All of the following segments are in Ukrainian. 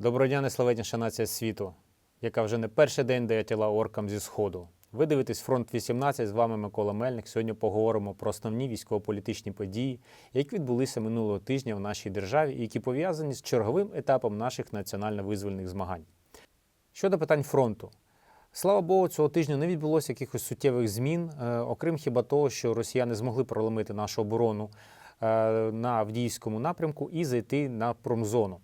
Доброго дня, найславетніша нація світу, яка вже не перший день дає тіла оркам зі сходу. Ви дивитесь фронт 18, з вами Микола Мельник. Сьогодні поговоримо про основні військово-політичні події, які відбулися минулого тижня в нашій державі і які пов'язані з черговим етапом наших національно-визвольних змагань. Щодо питань фронту. Слава Богу, цього тижня не відбулося якихось суттєвих змін, е, окрім хіба того, що росіяни змогли проломити нашу оборону е, на Авдіївському напрямку і зайти на промзону.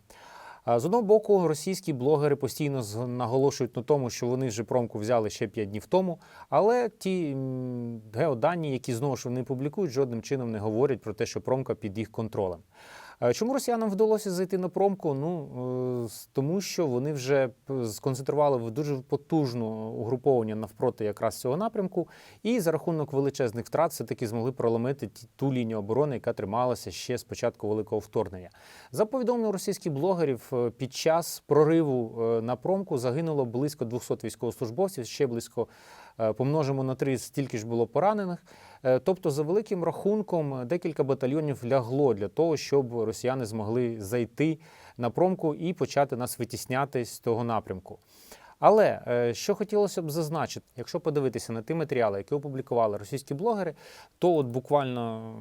З одного боку, російські блогери постійно наголошують на тому, що вони вже промку взяли ще 5 днів тому, але ті геодані, які знову ж вони публікують, жодним чином не говорять про те, що промка під їх контролем. Чому росіянам вдалося зайти на промку? Ну е, тому, що вони вже сконцентрували в дуже потужну угруповання навпроти якраз цього напрямку, і за рахунок величезних втрат все таки змогли проломити ту лінію оборони, яка трималася ще з початку великого вторгнення. За повідомленням російських блогерів, е, під час прориву е, на промку загинуло близько 200 військовослужбовців, ще близько помножимо на три, стільки ж було поранених. Е, Тобто, за великим рахунком, е, декілька батальйонів лягло для того, щоб росіяни змогли зайти на промку і почати нас витісняти з того напрямку. Але е, що хотілося б зазначити, якщо подивитися на ті матеріали, які опублікували російські блогери, то от буквально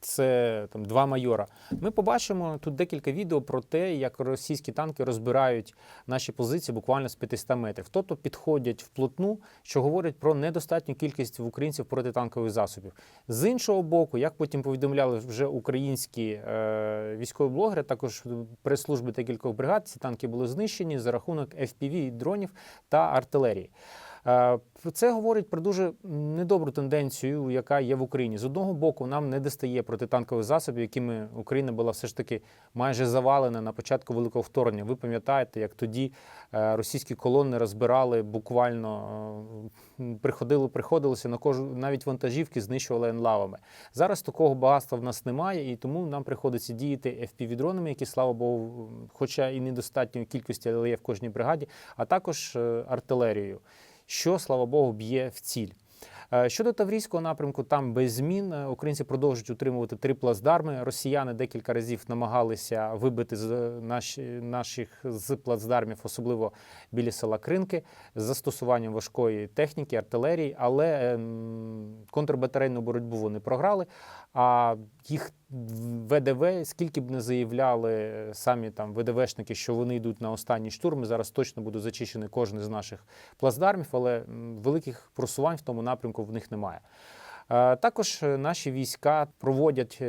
це там два майора. Ми побачимо тут декілька відео про те, як російські танки розбирають наші позиції буквально з 500 метрів, тобто підходять вплотну, що говорить про недостатню кількість в українців протитанкових засобів. З іншого боку, як потім повідомляли вже українські е, військові блогери, також прес-служби декількох бригад, ці танки були знищені за рахунок FPV дронів та артилерії. Е, Це говорить про дуже недобру тенденцію, яка є в Україні. З одного боку, нам не достає протитанкових засобів, якими Україна була все ж таки майже завалена на початку великого вторгнення. Ви пам'ятаєте, як тоді е, російські колони розбирали буквально е, приходили, приходилося на кожу навіть вантажівки знищували енлавами. Зараз такого багатства в нас немає, і тому нам приходиться діяти FPV-дронами, які, слава Богу, хоча і недостатньої кількості, але є в кожній бригаді, а також артилерією, що, слава Богу, б'є в ціль. Е, Щодо Таврійського напрямку, там без змін Е, українці продовжують утримувати три плацдарми. Росіяни декілька разів намагалися вибити з наші, наших з плацдармів, особливо біля села Кринки, з застосуванням важкої техніки, артилерії, але ем, контрбатарейну боротьбу вони програли. А їх ВДВ, скільки б не заявляли е, самі там ВДВшники, що вони йдуть на останні штурми, зараз точно буде зачищений кожен з наших плацдармів, але великих просувань в тому напрямку в них немає. Е, Також е, наші війська проводять.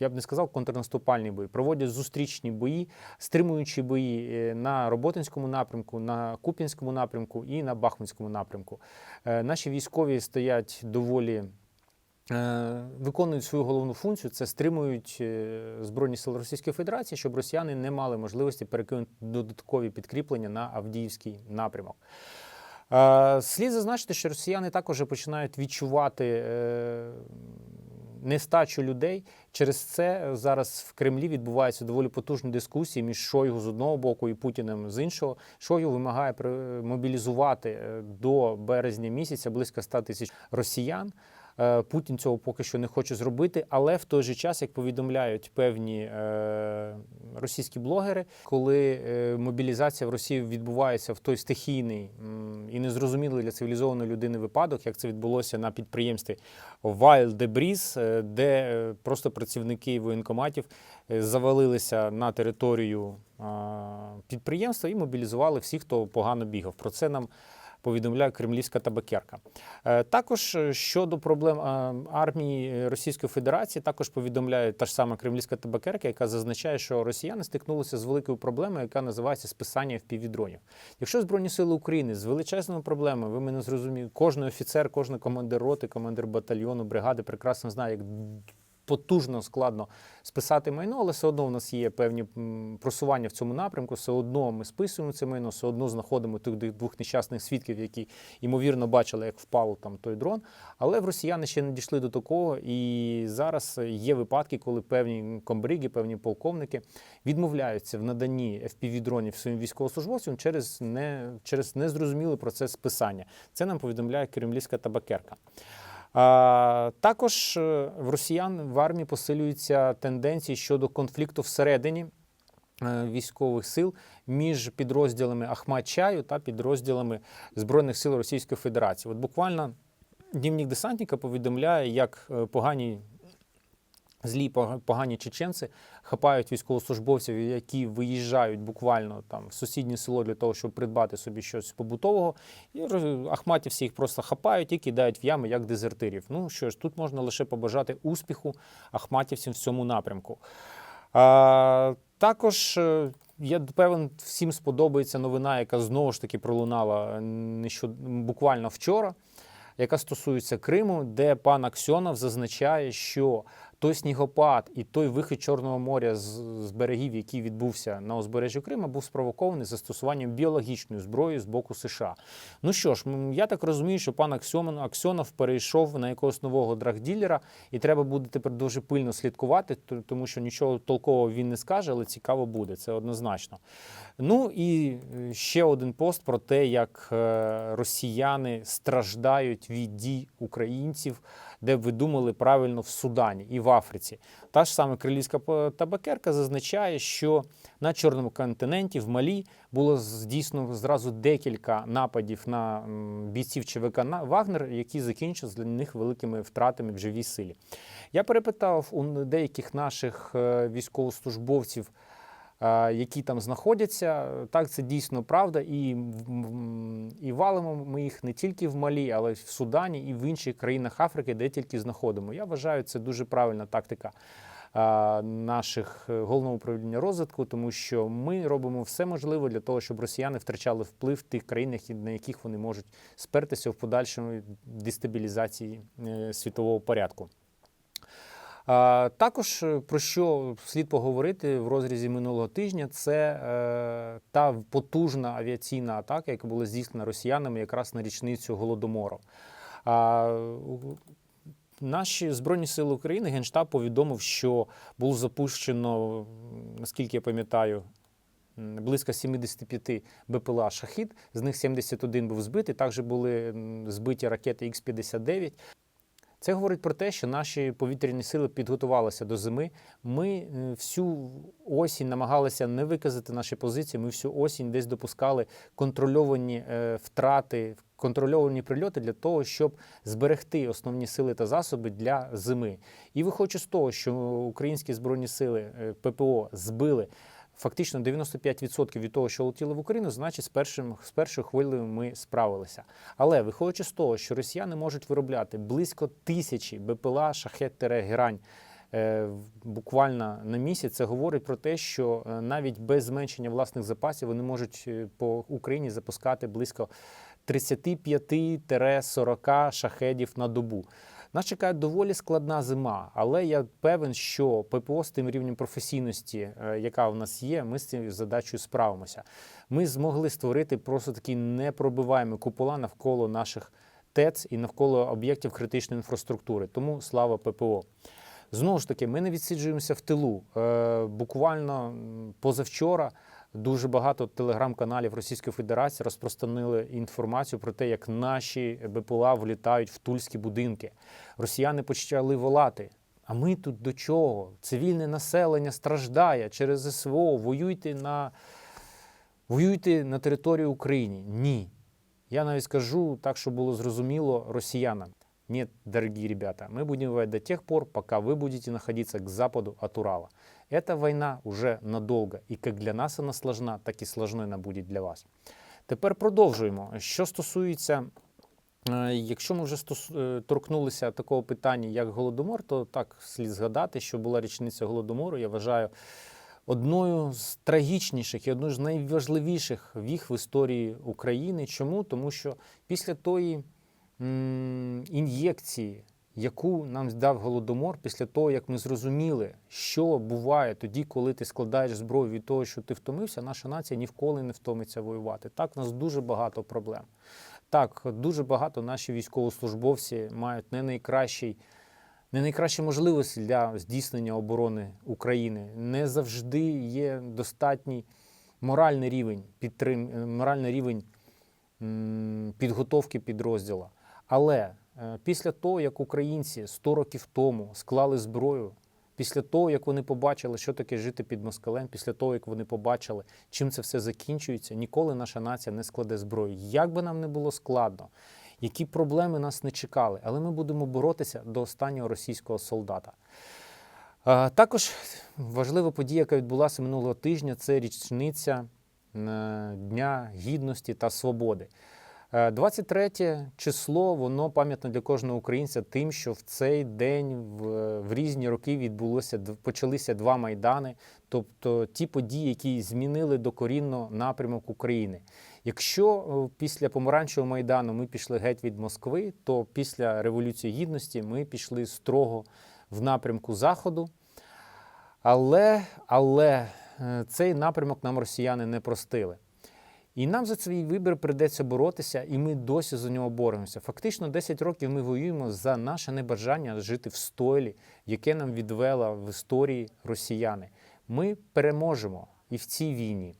Я б не сказав контрнаступальні бої, проводять зустрічні бої, стримуючі бої на Роботинському напрямку, на Куп'янському напрямку і на Бахмутському напрямку. Наші військові стоять доволі виконують свою головну функцію, це стримують е, Збройні сили Російської Федерації, щоб росіяни не мали можливості перекинути додаткові підкріплення на Авдіївський напрямок. Е, Слід зазначити, що росіяни також починають відчувати е, нестачу людей. Через це зараз в Кремлі відбуваються доволі потужні дискусії між Шойгу з одного боку і Путіним з іншого. Шойгу вимагає мобілізувати е, до березня місяця близько 100 тисяч росіян. Е, Путін цього поки що не хоче зробити, але в той же час, як повідомляють певні е, російські блогери, коли е, мобілізація в Росії відбувається в той стихійний і незрозумілий для цивілізованої людини випадок, як це відбулося на підприємстві Wild Debris, де просто працівники воєнкоматів завалилися на територію підприємства і мобілізували всіх, хто погано бігав. Про це нам повідомляє кремлівська табакерка. Е, Також е, щодо проблем армії Російської Федерації, також повідомляє та ж сама кремлівська табакерка, яка зазначає, що росіяни стикнулися з великою проблемою, яка називається списання впівдронів. Якщо Збройні сили України з величезними проблемами, ви мене зрозумієте, кожен офіцер, кожен командир роти, командир батальйону, бригади прекрасно знає, як потужно складно списати майно, але все одно в нас є певні просування в цьому напрямку. Все одно ми списуємо це майно, все одно знаходимо тих двох нещасних свідків, які ймовірно бачили, як впав там той дрон. Але в росіяни ще не дійшли до такого. І зараз є випадки, коли певні комбриги, певні полковники відмовляються в наданні FPV-дронів своїм військовослужбовцям через не через незрозумілий процес списання. Це нам повідомляє кремлівська табакерка. Також е, в росіян в армії посилюються тенденції щодо конфлікту всередині е, військових сил між підрозділами Ахмат-Чаю та підрозділами Збройних сил Російської Федерації. От буквально дневник десантника повідомляє, як е, погані. Злі погані чеченці хапають військовослужбовців, які виїжджають буквально там в сусіднє село для того, щоб придбати собі щось побутового. І ахматівці їх просто хапають і кидають в ями як дезертирів. Ну що ж, тут можна лише побажати успіху ахматівцям в цьому напрямку. А, також е, я певен, всім сподобається новина, яка знову ж таки пролунала буквально вчора, яка стосується Криму, де пан Аксьонов зазначає, що той снігопад і той вихід Чорного моря з, з берегів, який відбувся на узбережжі Криму, був спровокований застосуванням біологічної зброї з боку США. Ну що ж, я так розумію, що пан Аксьон, Аксьонов перейшов на якогось нового драгділера, і треба буде тепер дуже пильно слідкувати, тому що нічого толкового він не скаже, але цікаво буде, це однозначно. Ну і е, ще один пост про те, як е, росіяни страждають від дій українців, де б ви думали правильно в Судані і в Африці. Та ж саме крилівська табакерка зазначає, що на Чорному континенті в Малі було здійснено зразу декілька нападів на бійців ЧВК Вагнер, які закінчились для них великими втратами в живій силі. Я перепитав у деяких наших е, військовослужбовців, які там знаходяться. Так, це дійсно правда. І, і валимо ми їх не тільки в Малі, але й в Судані і в інших країнах Африки, де тільки знаходимо. Я вважаю, це дуже правильна тактика е, наших е, головного управління розвитку, тому що ми робимо все можливе для того, щоб росіяни втрачали вплив в тих країнах, на яких вони можуть спертися в подальшому дестабілізації е, світового порядку. Також е, про що слід поговорити в розрізі минулого тижня, це е, та потужна авіаційна атака, яка була здійснена росіянами якраз на річницю голодомору. Наші збройні сили України генштаб повідомив, що було запущено, наскільки я пам'ятаю, близько 75 БПЛА шахід. З них 71 був збитий. Також були збиті ракети Х-59. Це говорить про те, що наші повітряні сили підготувалися до зими. Ми е, всю осінь намагалися не виказати наші позиції. Ми всю осінь десь допускали контрольовані е, втрати, контрольовані прильоти для того, щоб зберегти основні сили та засоби для зими. І виходячи з того, що українські збройні сили е, ППО збили. Фактично 95% від того, що летіло в Україну, значить, з першим з першою хвилею ми справилися. Але виходячи з того, що росіяни можуть виробляти близько тисячі БПЛА, шахет герань е, буквально на місяць, це говорить про те, що е, навіть без зменшення власних запасів вони можуть е, по Україні запускати близько 35-40 шахедів на добу. Нас чекає доволі складна зима, але я певен, що ППО з тим рівнем професійності, е, яка в нас є, ми з цією задачею справимося. Ми змогли створити просто такі непробиваємі купола навколо наших ТЕЦ і навколо об'єктів критичної інфраструктури. Тому слава ППО. Знову ж таки, ми не відсиджуємося в тилу. Е, буквально позавчора дуже багато телеграм-каналів Російської Федерації розпространили інформацію про те, як наші БПЛА влітають в тульські будинки. Росіяни почали волати. А ми тут до чого? Цивільне населення страждає через СВО. Воюйте на, воюйте на території України. Ні. Я навіть скажу так, щоб було зрозуміло росіянам. Нет, дорогие ребята, мы будем воевать до тех пор, пока вы будете находиться к западу от Урала. Эта война уже надолго, і як для нас вона сложна, так і сложною вона буде для вас. Тепер продовжуємо. Що стосується, е, якщо ми вже е, торкнулися такого питання, як Голодомор, то так слід згадати, що була річниця Голодомору. Я вважаю одною з трагічніших і одною з найважливіших віх в історії України. Чому? Тому що після тої ін'єкції, яку нам дав голодомор, після того, як ми зрозуміли, що буває тоді, коли ти складаєш зброю від того, що ти втомився, наша нація ніколи не втомиться воювати. Так, у нас дуже багато проблем. Так, дуже багато наші військовослужбовці мають не найкращий. Не найкращі можливості для здійснення оборони України. Не завжди є достатній моральний рівень підтрим... моральний рівень підготовки підрозділа. Але після того, як українці 100 років тому склали зброю Після того, як вони побачили, що таке жити під москалем, після того, як вони побачили, чим це все закінчується, ніколи наша нація не складе зброю. Як би нам не було складно, які проблеми нас не чекали, але ми будемо боротися до останнього російського солдата. Також важлива подія, яка відбулася минулого тижня, це річниця е, Дня Гідності та Свободи. Е, 23 число, воно пам'ятне для кожного українця тим, що в цей день в, в різні роки відбулося почалися два майдани, тобто ті події, які змінили докорінно напрямок України. Якщо е, після помаранчевого майдану ми пішли геть від Москви, то після Революції Гідності ми пішли строго в напрямку Заходу. Але, але е, цей напрямок нам росіяни не простили. І нам за свій вибір прийдеться боротися, і ми досі за нього боремося. Фактично, 10 років ми воюємо за наше небажання жити в стойлі, яке нам відвела в історії росіяни. Ми переможемо і в цій війні.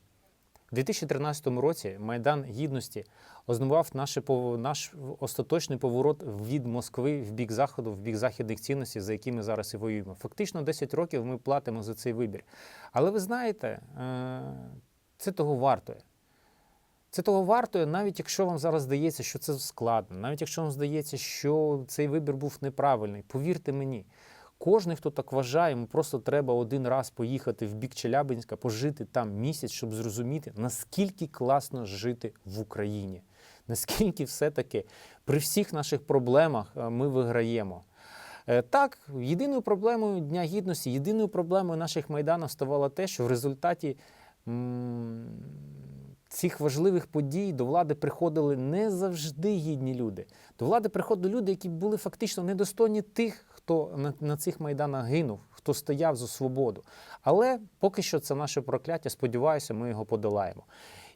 У 2013 році Майдан Гідності ознував пов- наш остаточний поворот від Москви в бік Заходу, в бік західних цінностей, за які ми зараз і воюємо. Фактично 10 років ми платимо за цей вибір. Але ви знаєте, е, це того вартує. Це того вартує, навіть якщо вам зараз здається, що це складно, навіть якщо вам здається, що цей вибір був неправильний. Повірте мені, кожен, хто так вважає, йому просто треба один раз поїхати в бік Челябинська, пожити там місяць, щоб зрозуміти, наскільки класно жити в Україні, наскільки все-таки при всіх наших проблемах е, ми виграємо. Е, Так, єдиною проблемою Дня Гідності, єдиною проблемою наших майданів ставало те, що в результаті цих важливих подій до влади приходили не завжди гідні люди. До влади приходили люди, які були фактично недостойні тих, хто на, на цих майданах гинув, хто стояв за свободу. Але поки що це наше прокляття. Сподіваюся, ми його подолаємо.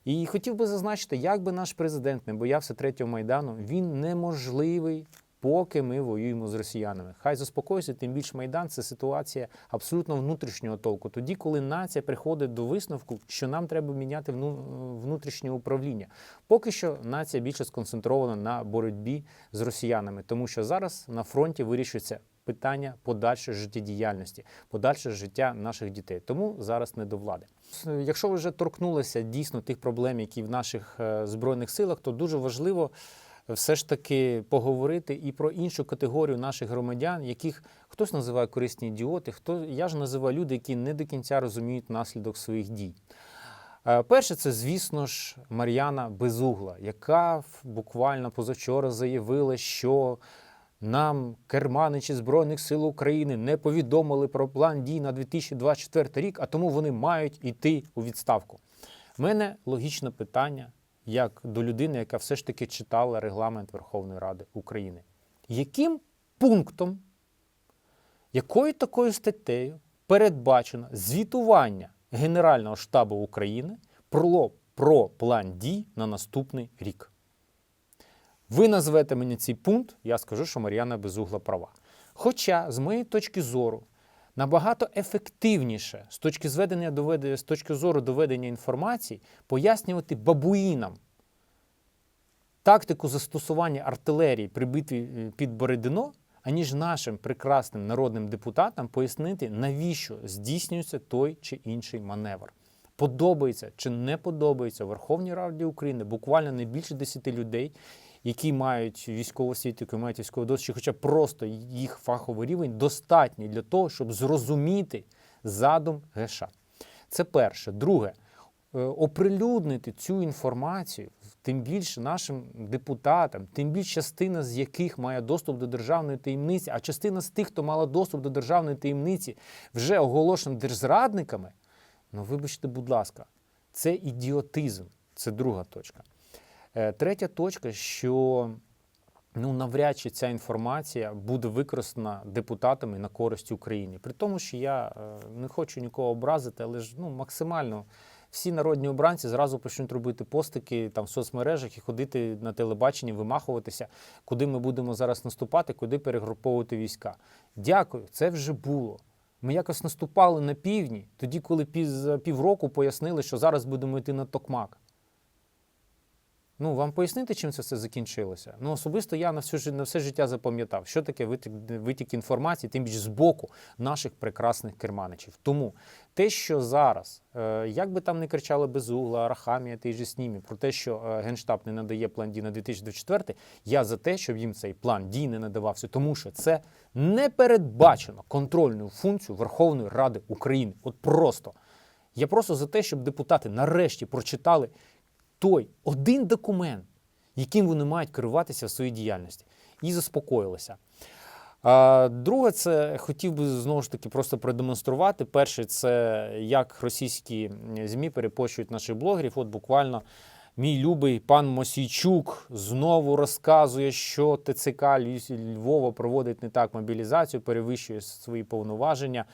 І хотів би зазначити, як би наш президент не боявся третього майдану, він неможливий. Поки ми воюємо з росіянами, хай заспокоїться, тим більше майдан це ситуація абсолютно внутрішнього толку. Тоді, коли нація приходить до висновку, що нам треба міняти внутрішнє управління. Поки що нація більше сконцентрована на боротьбі з росіянами, тому що зараз на фронті вирішується питання подальшої життєдіяльності, подальше життя наших дітей. Тому зараз не до влади. Якщо ви вже торкнулися дійсно тих проблем, які в наших е, збройних силах, то дуже важливо все ж таки поговорити і про іншу категорію наших громадян, яких хтось називає корисні ідіоти, хто я ж називаю люди, які не до кінця розуміють наслідок своїх дій. Е, Перше, це, звісно ж, Мар'яна Безугла, яка буквально позавчора заявила, що нам керманичі Збройних сил України не повідомили про план дій на 2024 рік, а тому вони мають йти у відставку. У мене логічне питання, як до людини, яка все ж таки читала регламент Верховної Ради України. Яким пунктом, якою такою статтею передбачено звітування Генерального штабу України про, про план дій на наступний рік? Ви назвете мені цей пункт, я скажу, що Мар'яна Безугла права. Хоча, з моєї точки зору, набагато ефективніше з точки, зведення доведення, з точки зору доведення інформації пояснювати бабуїнам тактику застосування артилерії при битві е, під Бородино, аніж нашим прекрасним народним депутатам пояснити, навіщо здійснюється той чи інший маневр. Подобається чи не подобається Верховній Раді України буквально не більше 10 людей, які мають військову освіту, які мають військову досвід, хоча просто їх фаховий рівень достатній для того, щоб зрозуміти задум ГШ. Це перше. Друге, е, оприлюднити цю інформацію, тим більше нашим депутатам, тим більше частина з яких має доступ до державної таємниці, а частина з тих, хто мала доступ до державної таємниці, вже оголошена держзрадниками. Ну, вибачте, будь ласка, це ідіотизм. Це друга точка. Е, Третя точка, що ну, навряд чи ця інформація буде використана депутатами на користь Україні. При тому, що я е, не хочу нікого образити, але ж ну, максимально всі народні обранці зразу почнуть робити постики там в соцмережах і ходити на телебаченні, вимахуватися, куди ми будемо зараз наступати, куди перегруповувати війська. Дякую, це вже було. Ми якось наступали на півдні, тоді, коли пів, за півроку пояснили, що зараз будемо йти на Токмак. Ну, вам пояснити, чим це все закінчилося? Ну, особисто я на всю на все життя запам'ятав, що таке витік, витік інформації, тим більш з боку наших прекрасних керманичів. Тому те, що зараз, е, як би там не кричали Безугла, Арахамія, той же Снімі, про те, що е, Генштаб не надає план дій на 2024, я за те, щоб їм цей план дій не надавався, тому що це не передбачено контрольною функцією Верховної Ради України. От просто. Я просто за те, щоб депутати нарешті прочитали той один документ, яким вони мають керуватися в своїй діяльності, і заспокоїлися. А друге, це хотів би знову ж таки просто продемонструвати. Перше, це як російські ЗМІ перепощують наших блогерів. От буквально мій любий пан Мосійчук знову розказує, що ТЦК Львова проводить не так мобілізацію, перевищує свої повноваження.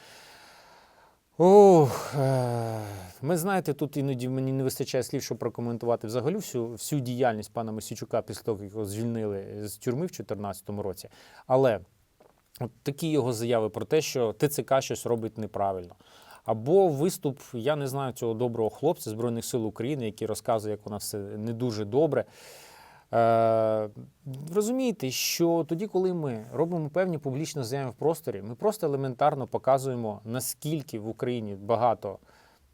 Ох, е, ми знаєте, тут іноді мені не вистачає слів, щоб прокоментувати взагалі всю, всю діяльність пана Мосійчука після того, як його звільнили з тюрми в 2014 році. Але от такі його заяви про те, що ТЦК щось робить неправильно. Або виступ, я не знаю цього доброго хлопця Збройних сил України, який розказує, як вона все не дуже добре. Е, розумієте, що тоді, коли ми робимо певні публічні заяви в просторі, ми просто елементарно показуємо, наскільки в Україні багато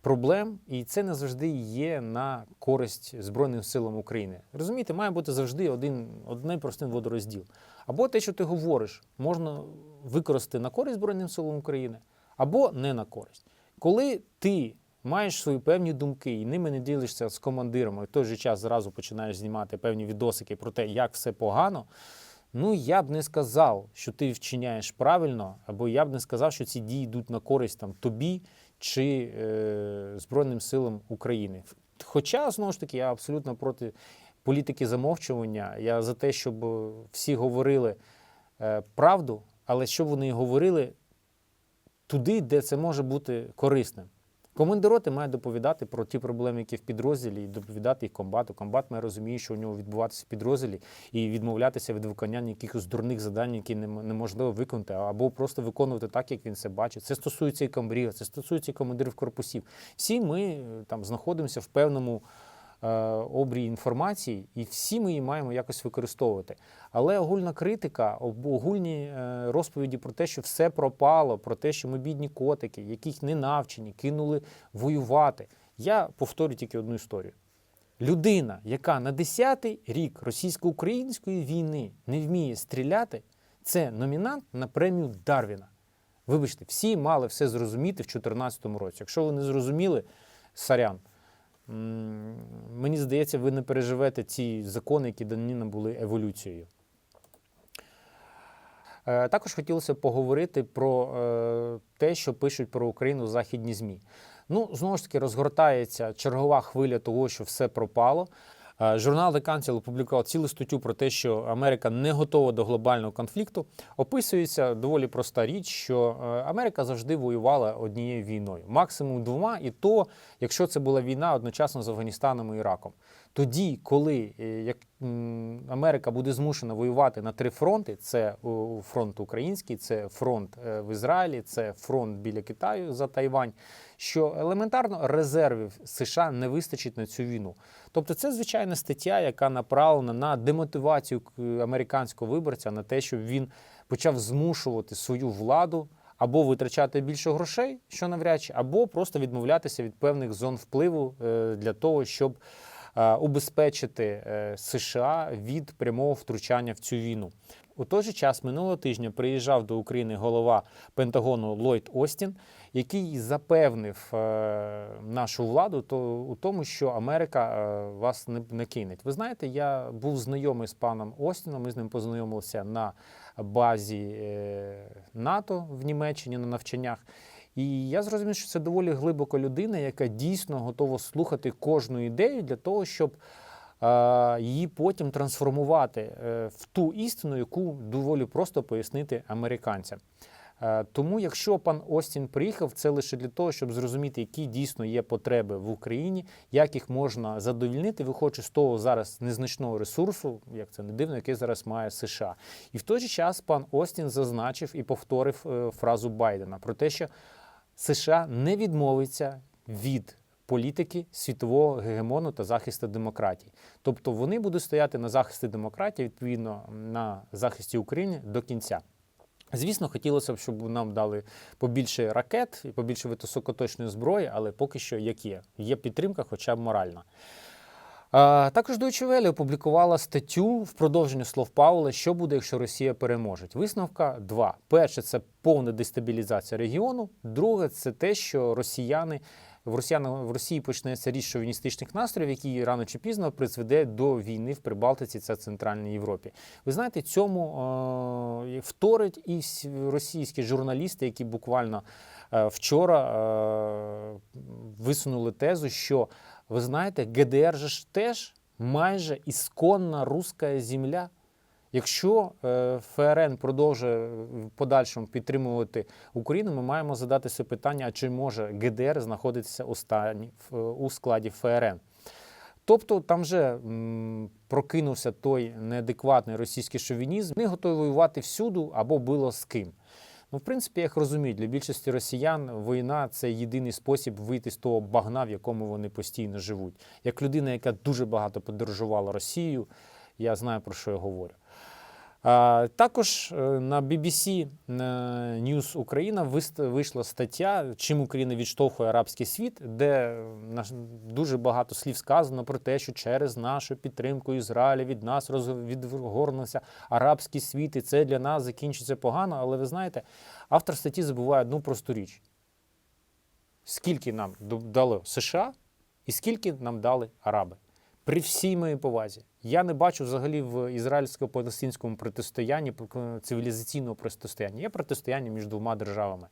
проблем, і це не завжди є на користь Збройним силам України. Розумієте, має бути завжди один, один простий водорозділ. Або те, що ти говориш, можна використати на користь Збройним силам України, або не на користь. Коли ти маєш свої певні думки і ними не ділишся з командирами, в той же час зразу починаєш знімати певні відосики про те, як все погано. Ну, я б не сказав, що ти вчиняєш правильно, або я б не сказав, що ці дії йдуть на користь там, тобі чи е, Збройним силам України. Хоча, знову ж таки, я абсолютно проти політики замовчування. Я за те, щоб всі говорили е, правду, але щоб вони говорили туди, де це може бути корисним. Командир роти має доповідати про ті проблеми, які в підрозділі, і доповідати їх комбату. Комбат має розуміє, що у нього відбуватися в підрозділі, і відмовлятися від виконання якихось дурних завдань, які неможливо виконати, або просто виконувати так, як він це бачить. Це стосується і комбріга, це стосується і командирів корпусів. Всі ми е, там знаходимося в певному е, обрії інформації, і всі ми її маємо якось використовувати. Але огульна критика, огульні е, розповіді про те, що все пропало, про те, що ми бідні котики, яких не навчені, кинули воювати. Я повторю тільки одну історію. Людина, яка на 10-й рік російсько-української війни не вміє стріляти, це номінант на премію Дарвіна. Вибачте, всі мали все зрозуміти в 2014 році. Якщо ви не зрозуміли, сорян. Мені здається, ви не переживете ці закони, які дані були еволюцією. Е, Також хотілося поговорити про е, те, що пишуть про Україну західні ЗМІ. Ну, знову ж таки, розгортається чергова хвиля того, що все пропало. Е, Журнал The Council опублікував цілу статтю про те, що Америка не готова до глобального конфлікту. Описується доволі проста річ, що е, Америка завжди воювала однією війною, максимум двома, і то, якщо це була війна одночасно з Афганістаном і Іраком. Тоді, коли е, як, Америка буде змушена воювати на три фронти: це фронт український, це фронт е, в Ізраїлі, це фронт біля Китаю за Тайвань. Що елементарно резервів США не вистачить на цю війну. Тобто, це звичайна стаття, яка направлена на демотивацію американського виборця, на те, щоб він почав змушувати свою владу або витрачати більше грошей, що навряд чи, або просто відмовлятися від певних зон впливу е, для того, щоб убезпечити е, США від прямого втручання в цю війну. У той же час минулого тижня приїжджав до України голова Пентагону Ллойд Остін, який запевнив е, нашу владу то, у тому, що Америка е, вас не, не кине. Ви знаєте, я був знайомий з паном Остіном. Ми з ним познайомилися на базі е, НАТО в Німеччині на навчаннях. І я зрозумів, що це доволі глибоко людина, яка дійсно готова слухати кожну ідею для того, щоб е, її потім трансформувати е, в ту істину, яку доволі просто пояснити американцям. Е, Тому, якщо пан Остін приїхав, це лише для того, щоб зрозуміти, які дійсно є потреби в Україні, як їх можна задовільнити, виходячи з того зараз незначного ресурсу, як це не дивно, який зараз має США. І в той же час пан Остін зазначив і повторив фразу Байдена про те, що США не відмовиться від політики світового гегемону та захисту демократії. Тобто вони будуть стояти на захисті демократії, відповідно на захисті України до кінця. Звісно, хотілося б, щоб нам дали побільше ракет і побільше високоточної зброї, але поки що як є. Є підтримка, хоча б моральна. Також Deutsche Welle опублікувала статтю в продовженню слов Паула, що буде, якщо Росія переможе. Висновка два: перше це повна дестабілізація регіону. Друге, це те, що росіяни в Росіян в Росії почнеться річ шовіністичних настроїв, які рано чи пізно призведе до війни в Прибалтиці та Центральній Європі. Ви знаєте, цьому е, вторить і російські журналісти, які буквально е, вчора е, висунули тезу, що ви знаєте, ГДР же ж теж майже ісконна руська земля. Якщо е, ФРН продовжує в подальшому підтримувати Україну, ми маємо задати собі питання, а чи може ГДР знаходитися у, стані, в- у складі ФРН. Тобто там вже м, прокинувся той неадекватний російський шовінізм, вони готові воювати всюду або було з ким. Ну, в принципі, я їх розумію, для більшості росіян війна це єдиний спосіб вийти з того багна, в якому вони постійно живуть. Як людина, яка дуже багато подорожувала Росією, я знаю про що я говорю. Також е, на BBC News Україна вийшла стаття, чим Україна відштовхує арабський світ, де е, дуже багато слів сказано про те, що через нашу підтримку Ізраїля від нас відгорнувся арабський світ, і це для нас закінчиться погано. Але ви знаєте, автор статті забуває одну просту річ: скільки нам дало США і скільки нам дали араби. При всій моїй повазі. Я не бачу взагалі в ізраїльсько-палестинському протистоянні цивілізаційного протистояння. Є протистояння між двома державами.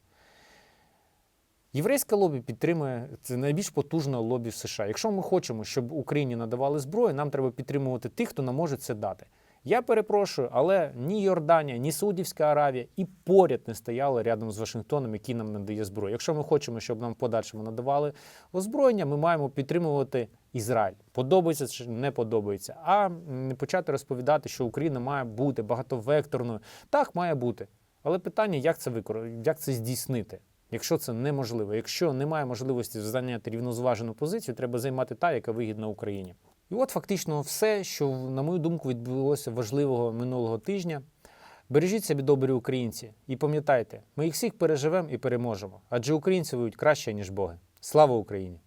Єврейське лобі підтримує це найбільш потужне лобі в США. Якщо ми хочемо, щоб Україні надавали зброю, нам треба підтримувати тих, хто нам може це дати. Я перепрошую, але ні Йорданія, ні Саудівська Аравія і поряд не стояли рядом з Вашингтоном, який нам надає зброю. Якщо ми хочемо, щоб нам в подальшому надавали озброєння, ми маємо підтримувати Ізраїль. Подобається чи не подобається, а не почати розповідати, що Україна має бути багатовекторною. Так, має бути. Але питання, як це викор... як це здійснити? Якщо це неможливо, якщо немає можливості зайняти рівнозважену позицію, треба займати та, яка вигідна Україні. І от фактично все, що, на мою думку, відбулося важливого минулого тижня. Бережіть себе, добрі українці, і пам'ятайте, ми їх всіх переживемо і переможемо, адже українці воюють краще, ніж Боги. Слава Україні!